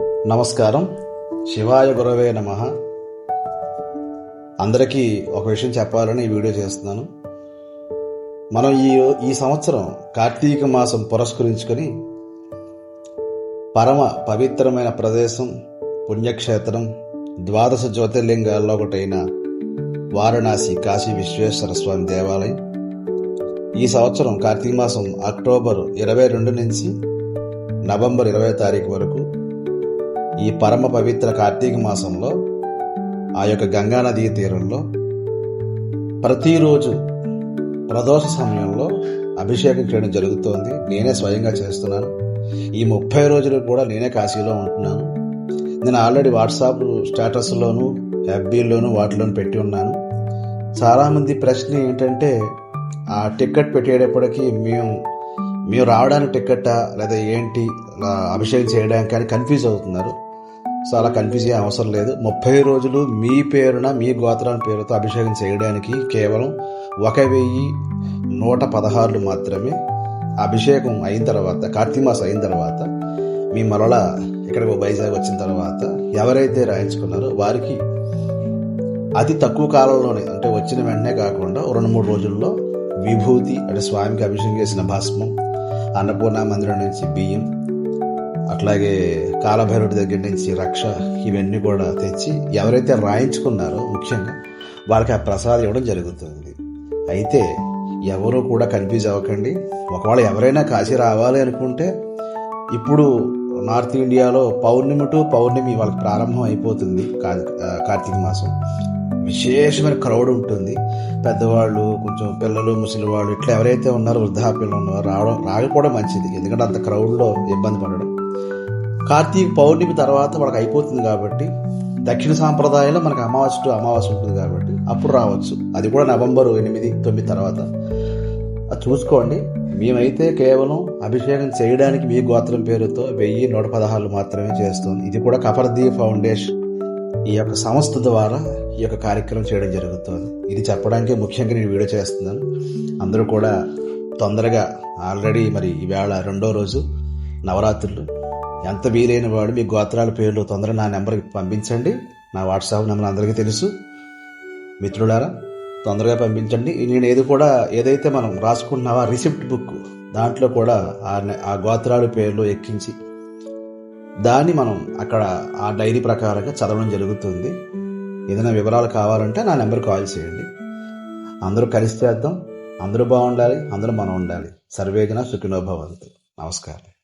నమస్కారం. శివాయ గురవే నమ. అందరికీ ఒక విషయం చెప్పాలని ఈ వీడియో చేస్తున్నాను. మనం ఈ ఈ సంవత్సరం కార్తీక మాసం పురస్కరించుకొని పరమ పవిత్రమైన ప్రదేశం పుణ్యక్షేత్రం ద్వాదశ జ్యోతిర్లింగాల్లో ఒకటైన వారణాసి కాశీ విశ్వేశ్వర స్వామి దేవాలయం. ఈ సంవత్సరం కార్తీక మాసం అక్టోబర్ ఇరవై రెండు నుంచి నవంబర్ ఇరవై తారీఖు వరకు ఈ పరమ పవిత్ర కార్తీక మాసంలో ఆ యొక్క గంగానదీ తీరంలో ప్రతిరోజు ప్రదోష సమయంలో అభిషేకం చేయడం జరుగుతోంది. నేనే స్వయంగా చేస్తున్నాను. ఈ ముప్పై రోజులు కూడా నేనే కాశీలో ఉంటున్నాను. నేను ఆల్రెడీ వాట్సాప్ స్టేటస్లోను ఎఫ్బీలోను వాటిలోను పెట్టి ఉన్నాను. చాలామంది ప్రశ్న ఏంటంటే ఆ టికెట్ పెట్టేటప్పటికి మేము మేము రావడానికి టికెట్టా లేదా ఏంటి అభిషేకం చేయడానికి కానీ కన్ఫ్యూజ్ అవుతున్నారు. సో అలా కన్ఫ్యూజ్ అయ్యే అవసరం లేదు. ముప్పై రోజులు మీ పేరున మీ గోత్రాల పేరుతో అభిషేకం చేయడానికి కేవలం ఒక వెయ్యి నూట పదహారులు మాత్రమే అభిషేకం అయిన తర్వాత కార్తీక మాసం అయిన తర్వాత మీ మరల ఇక్కడికి వైజాగ్ వచ్చిన తర్వాత ఎవరైతే రాయించుకున్నారో వారికి అతి తక్కువ కాలంలోనే అంటే వచ్చిన వెంటనే కాకుండా రెండు మూడు రోజుల్లో విభూతి అంటే స్వామికి అభిషేకం చేసిన భస్మం అన్నపూర్ణ మందిరం నుంచి బియ్యం అట్లాగే కాలభైరుడి దగ్గర నుంచి రక్ష ఇవన్నీ కూడా తెచ్చి ఎవరైతే రాయించుకున్నారో ముఖ్యంగా వాళ్ళకి ఆ ప్రసాదం ఇవ్వడం జరుగుతుంది. అయితే ఎవరు కూడా కన్ఫ్యూజ్ అవ్వకండి. ఒకవేళ ఎవరైనా కాశీ రావాలి అనుకుంటే ఇప్పుడు నార్త్ ఇండియాలో పౌర్ణమి టు పౌర్ణమి వాళ్ళకి ప్రారంభం అయిపోతుంది కార్తీక మాసం. విశేషమైన క్రౌడ్ ఉంటుంది. పెద్దవాళ్ళు కొంచెం పిల్లలు ముసలి వాళ్ళు ఇట్లా ఎవరైతే ఉన్నారో వృద్ధాపిల్లలు ఉన్నారో రావడం రాకపోవడం మంచిది. ఎందుకంటే అంత క్రౌడ్లో ఇబ్బంది పడడం. కార్తీక పౌర్ణమి తర్వాత మనకు అయిపోతుంది కాబట్టి దక్షిణ సాంప్రదాయంలో మనకు అమావాస్య టు అమావాస్య ఉంటుంది కాబట్టి అప్పుడు రావచ్చు. అది కూడా నవంబర్ ఎనిమిది తొమ్మిది తర్వాత. అది చూసుకోండి. మేమైతే కేవలం అభిషేకం చేయడానికి మీ గోత్రం పేరుతో వెయ్యి నూట పదహారులు మాత్రమే చేస్తుంది. ఇది కూడా కఫర్దీ ఫౌండేషన్ ఈ యొక్క సంస్థ ద్వారా ఈ యొక్క కార్యక్రమం చేయడం జరుగుతుంది. ఇది చెప్పడానికి ముఖ్యంగా నేను వీడియో చేస్తున్నాను. అందరూ కూడా తొందరగా ఆల్రెడీ మరి ఈవేళ రెండో రోజు నవరాత్రులు. ఎంత వీలైన వాడు మీ గోత్రాల పేర్లు తొందరగా నా నెంబర్కి పంపించండి. నా వాట్సాప్ నెంబర్ అందరికీ తెలుసు. మిత్రులారా తొందరగా పంపించండి. నేను ఏది కూడా ఏదైతే మనం రాసుకుంటున్నావో ఆ రిసిప్ట్ బుక్ దాంట్లో కూడా ఆ ఆ గోత్రాల పేర్లు ఎక్కించి దాన్ని మనం అక్కడ ఆ డైరీ ప్రకారంగా చదవడం జరుగుతుంది. ఏదైనా వివరాలు కావాలంటే నా నెంబర్ కాల్ చేయండి. అందరూ కలిసి చేద్దాం. అందరూ బాగుండాలి. అందరూ మనం ఉండాలి. సర్వేజన సుఖినోభవంతు నమస్కారం.